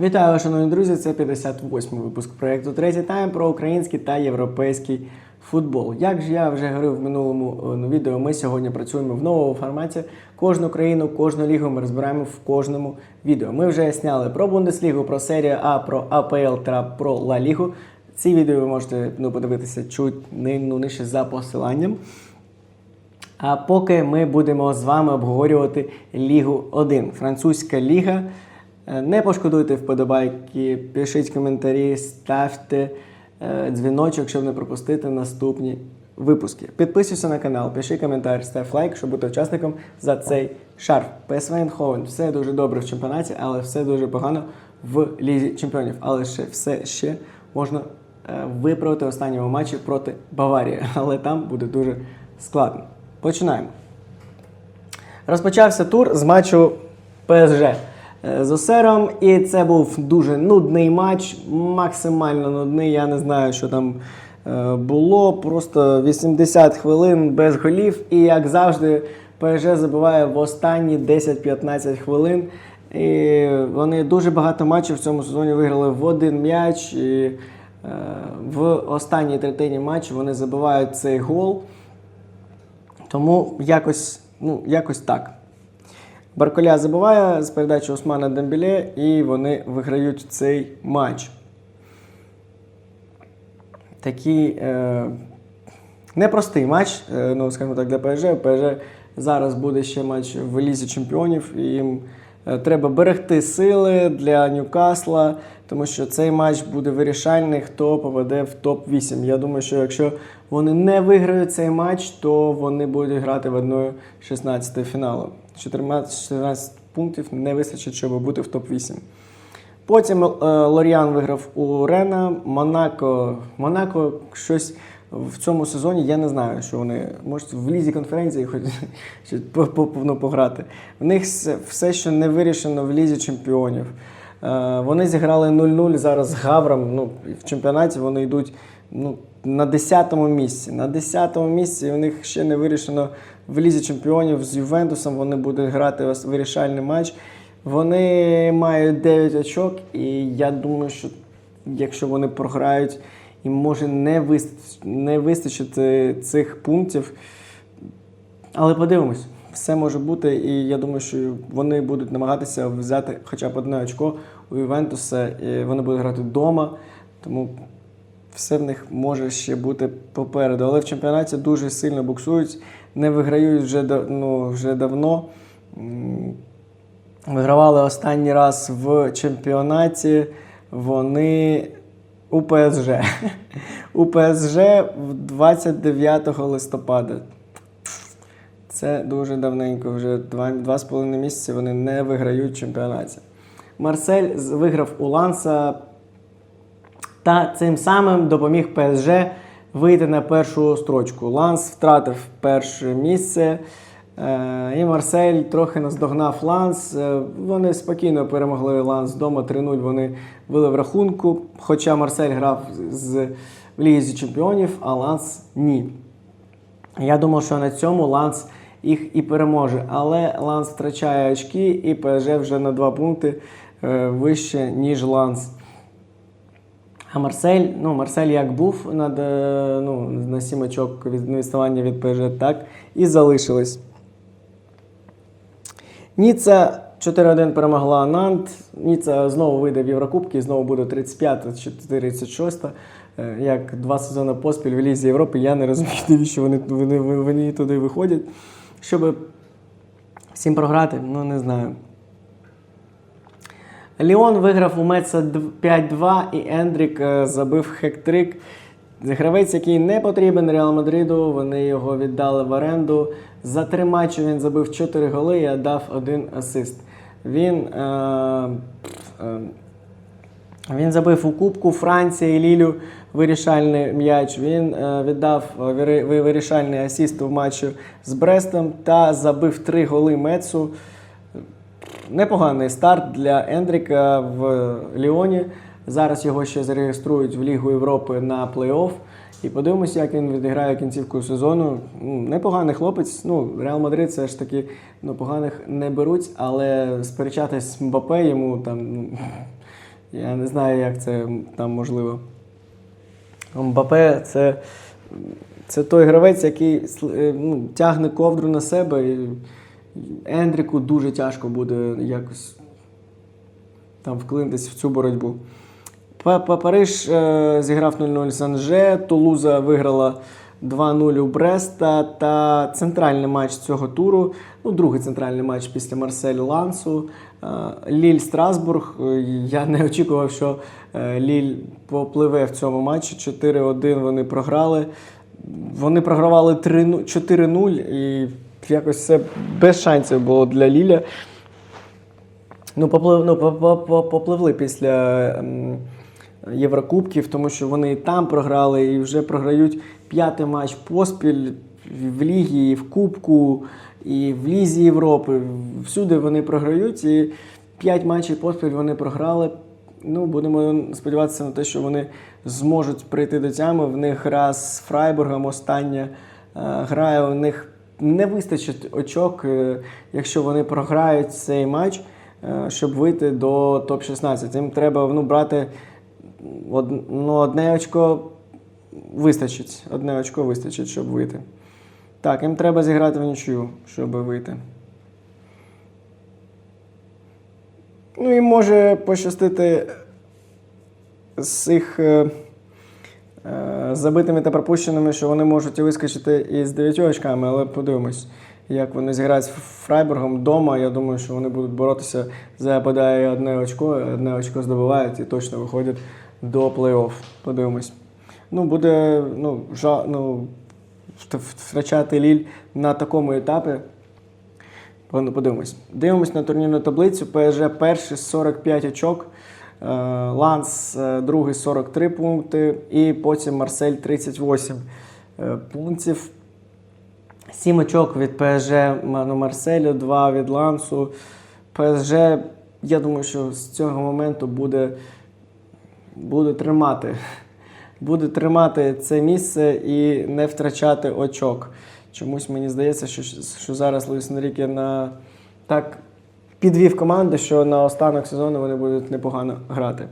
Вітаю, шановні друзі! Це 58-й випуск проєкту Третій тайм про український та європейський футбол. Як ж я вже говорив в минулому е, відео, ми сьогодні працюємо в новому форматі. Кожну країну, кожну лігу ми розбираємо в кожному відео. Ми вже зняли про Бундеслігу, про серію А, про АПЛ та про Ла Лігу. Ці відео ви можете ну, подивитися чуть ни- ну, нижче за посиланням. А поки ми будемо з вами обговорювати Лігу 1. Французька ліга. Е, Не пошкодуйте вподобайки, пишіть коментарі, ставте е, дзвіночок, щоб не пропустити наступні випуски. Підписуйся на канал, пиши коментар, став лайк, щоб бути учасником за цей шарф. ПСВ Eindhoven. Все дуже добре в чемпіонаті, але все дуже погано в лізі чемпіонів. Але ще все ще можна е, виправити в останньому матчі проти Баварії. Але там буде дуже складно. Починаємо. Розпочався тур з матчу ПСЖ з Осером, і це був дуже нудний матч, максимально нудний. Я не знаю, що там е, було. Просто 80 хвилин без голів. І як завжди, ПСЖ забиває в останні 10-15 хвилин. І вони дуже багато матчів в цьому сезоні виграли в один м'яч. І е, в останній третині матчу вони забивають цей гол. Тому якось, ну, якось так. Барколя забиває з передачі Османа Дембіле, і вони виграють цей матч. Такий е, непростий матч, е, ну, скажімо так, для ПСЖ. ПСЖ зараз буде ще матч в Лізі Чемпіонів, і їм е, треба берегти сили для Ньюкасла, тому що цей матч буде вирішальний, хто попаде в топ-8. Я думаю, що якщо вони не виграють цей матч, то вони будуть грати в 1-16 фіналу. 14 14 пунктів не вистачить, щоб бути в топ-8. Потім е, Лоріан виграв у Рена. Монако. Монако щось в цьому сезоні. Я не знаю, що вони можуть в лізі конференції хоч щось по- по- ну, пограти. В них все, все, що не вирішено в лізі чемпіонів. Е, Вони зіграли 0-0 зараз з Гавром. Ну, в чемпіонаті вони йдуть ну, на 10-му місці. На 10-му місці у них ще не вирішено в лізі чемпіонів з Ювентусом. Вони будуть грати вирішальний матч. Вони мають 9 очок, і я думаю, що якщо вони програють, їм може не вистачити, не вистачити цих пунктів. Але подивимось, все може бути, і я думаю, що вони будуть намагатися взяти хоча б одне очко у Ювентуса. І вони будуть грати вдома, тому все в них може ще бути попереду. Але в чемпіонаті дуже сильно буксують, не виграють вже, ну, вже давно. Вигравали останній раз в чемпіонаті. Вони у ПСЖ. У ПСЖ 29 листопада. Це дуже давненько, вже два, два з половиною місяці вони не виграють чемпіонаті. Марсель виграв у Ланса та цим самим допоміг ПСЖ вийти на першу строчку. Ланс втратив перше місце. е, І Марсель трохи наздогнав Ланс. Е, Вони спокійно перемогли Ланс вдома 3-0. Вони вели в рахунку. Хоча Марсель грав з в Лізі Чемпіонів, а Ланс ні. Я думав, що на цьому Ланс їх і переможе. Але Ланс втрачає очки, і ПСЖ вже на 2 пункти е, вище, ніж Ланс. А Марсель, ну, Марсель як був над, е, ну, на 7 очок від відставання від ПСЖ, так і залишились. Ніца 4-1 перемогла Нант. Ніца знову вийде в Єврокубки, знову буде 35 чи 36. Е, Як два сезони поспіль в Лізі Європи. Я не розумію, навіщо вони, вони, вони туди виходять. Щоб всім програти, ну не знаю. Ліон виграв у Меца 5-2 і Ендрік е, забив хек-трик. Гравець, який не потрібен Реал Мадриду, вони його віддали в оренду. За три матчі він забив 4 голи і дав один асист. Він, е, е, він забив у Кубку Франції Лілю вирішальний м'яч. Він е, віддав е, вирішальний асист у матчі з Брестом та забив три голи Мецу. Непоганий старт для Ендріка в Ліоні. Зараз його ще зареєструють в Лігу Європи на плей-офф. І подивимося, як він відіграє кінцівку сезону. Ну, Непоганий хлопець. Ну, Реал Мадрид все ж таки ну, поганих не беруть, але сперечатись з Мбапе йому там ну, Я не знаю, як це там можливо. Мбапе це, це той гравець, який е, ну, тягне ковдру на себе. І Ендріку дуже тяжко буде якось там вклинитись в цю боротьбу. Па- Па- Париж е, зіграв 0-0 з Анже, Тулуза виграла 2-0 у Бреста. Та центральний матч цього туру, ну, другий центральний матч після Марсель Лансу. е, Ліль Страсбург. Е, Я не очікував, що Ліль попливе в цьому матчі. 4-1 вони програли. Вони програвали 3-0 4-0 і якось все без шансів було для Ліля. Ну, поплив, ну, по- по- по- попливли після ем, Єврокубків, тому що вони і там програли і вже програють п'ятий матч поспіль в Лігі, і в Кубку, і в Лізі Європи. Всюди вони програють. І п'ять матчів поспіль вони програли. Ну, будемо сподіватися на те, що вони зможуть прийти до тями. В них гра з Фрайбургом остання е, грає. У них не вистачить очок, е, якщо вони програють цей матч, е, щоб вийти до топ-16. Їм треба ну, брати ну, одне очко вистачить. Одне очко вистачить, щоб вийти. Так, їм треба зіграти в нічию, щоб вийти. Ну і може пощастити з е, забитими та пропущеними, що вони можуть вискочити із 9 очками, але подивимось, як вони зіграють з Фрайбургом вдома. Я думаю, що вони будуть боротися за бодай одне очко, одне очко здобувають і точно виходять до плей-офф. Подивимось. Ну, буде ну, жа, ну, втрачати Ліль на такому етапі. Подивимось. Дивимось на турнірну таблицю. ПСЖ перший 45 очок. Е, Ланс е, другий 43 пункти. І потім Марсель 38 е, пунктів. 7 очок від ПСЖ Марселю, 2 від Лансу. ПСЖ, я думаю, що з цього моменту буде, буде тримати. Буде тримати це місце і не втрачати очок. Чомусь мені здається, що, що зараз Луїс Енріке на так підвів команди, що на останок сезону вони будуть непогано грати.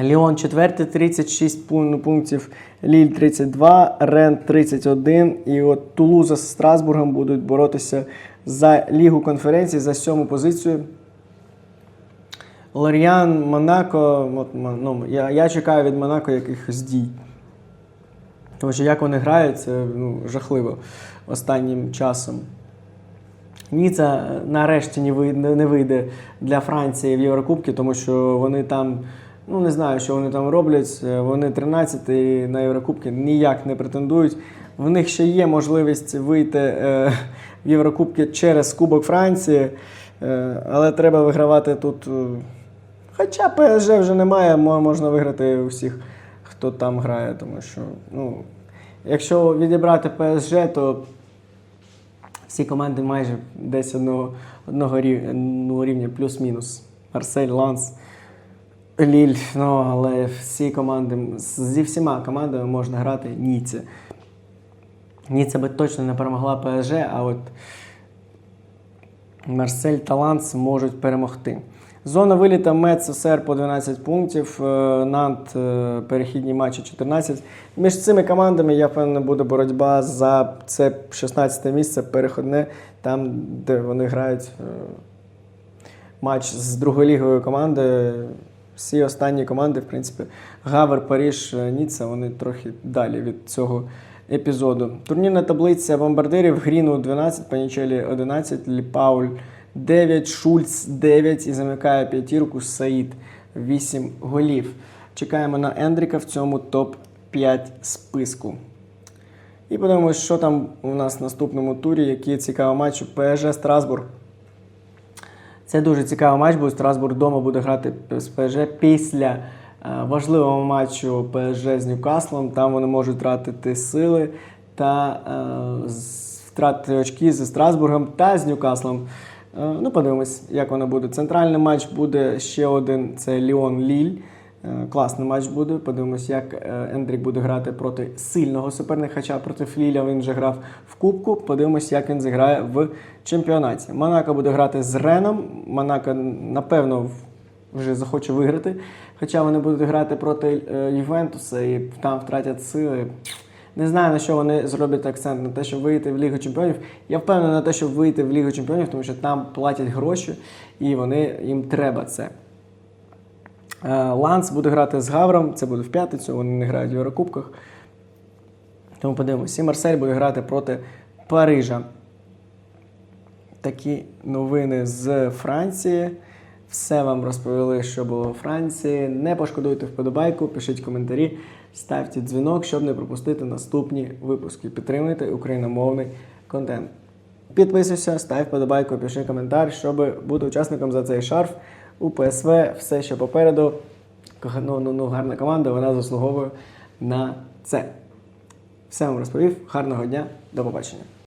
Ліон 4, 36 пунктів, Ліль 32, Рен 31. І от Тулуза з Страсбургом будуть боротися за Лігу конференцій за сьому позицію. Лоріан, Монако. От, ну, я, я чекаю від Монако якихось дій. Тому що як вони грають, це ну, жахливо останнім часом. Ніца нарешті не вийде, для Франції в Єврокубки, тому що вони там, ну не знаю, що вони там роблять. Е, Вони 13 і на Єврокубки ніяк не претендують. В них ще є можливість вийти е, в Єврокубки через Кубок Франції, е, але треба вигравати тут. е, Хоча ПСЖ вже немає, можна виграти усіх, хто там грає, тому що, ну, якщо відібрати ПСЖ, то всі команди майже десь одного, одного рівня, ну, плюс-мінус. Марсель, Ланс, Ліль. Ну, але всі команди, зі всіма командами можна грати Ніце. Ніце би точно не перемогла ПСЖ, а от Марсель та Ланс можуть перемогти. Зона виліта Мец СР по 12 пунктів, е, Нант е, перехідні матчі 14. Між цими командами, я впевнений, буде боротьба за це 16 місце переходне, там, де вони грають е, матч з друголіговою командою. Всі останні команди, в принципі, Гавер, Паріж, Ніцца, вони трохи далі від цього епізоду. Турнірна таблиця бомбардирів Гріну 12, Панічелі 11, Ліпауль 9, Шульц 9 і замикає п'ятірку Саїд 8 голів. Чекаємо на Ендріка в цьому топ-5 списку. І подивимось, що там у нас в наступному турі, які цікаві матчі. ПСЖ Страсбург. Це дуже цікавий матч, бо Страсбург вдома буде грати з ПСЖ після е, важливого матчу ПСЖ з Ньюкаслом. Там вони можуть втратити сили та е, втратити очки зі Страсбургом та з Ньюкаслом. Е, ну, подивимось, як воно буде. Центральний матч буде ще один: це Ліон Ліль. Е, Класний матч буде. Подивимось, як е, Ендрік буде грати проти сильного суперника, хоча проти Ліля він вже грав в Кубку. Подивимось, як він зіграє в чемпіонаті. Монако буде грати з Реном. Монако, напевно, вже захоче виграти. Хоча вони будуть грати проти Ювентуса і там втратять сили. Не знаю, на що вони зроблять акцент на те, щоб вийти в Лігу Чемпіонів. Я впевнений на те, щоб вийти в Лігу Чемпіонів, тому що там платять гроші, і вони їм треба це. Е, Ланс буде грати з Гавром, це буде в п'ятницю, вони не грають в Єврокубках. Тому подивимося. І Марсель буде грати проти Парижа. Такі новини з Франції. Все вам розповіли, що було у Франції. Не пошкодуйте вподобайку, пишіть коментарі, ставте дзвінок, щоб не пропустити наступні випуски. Підтримуйте україномовний контент. Підписуйся, став вподобайку, пиши коментар, щоб бути учасником за цей шарф у ПСВ. Все ще попереду. Ну, ну, ну, гарна команда, вона заслуговує на це. Все вам розповів. Гарного дня, до побачення.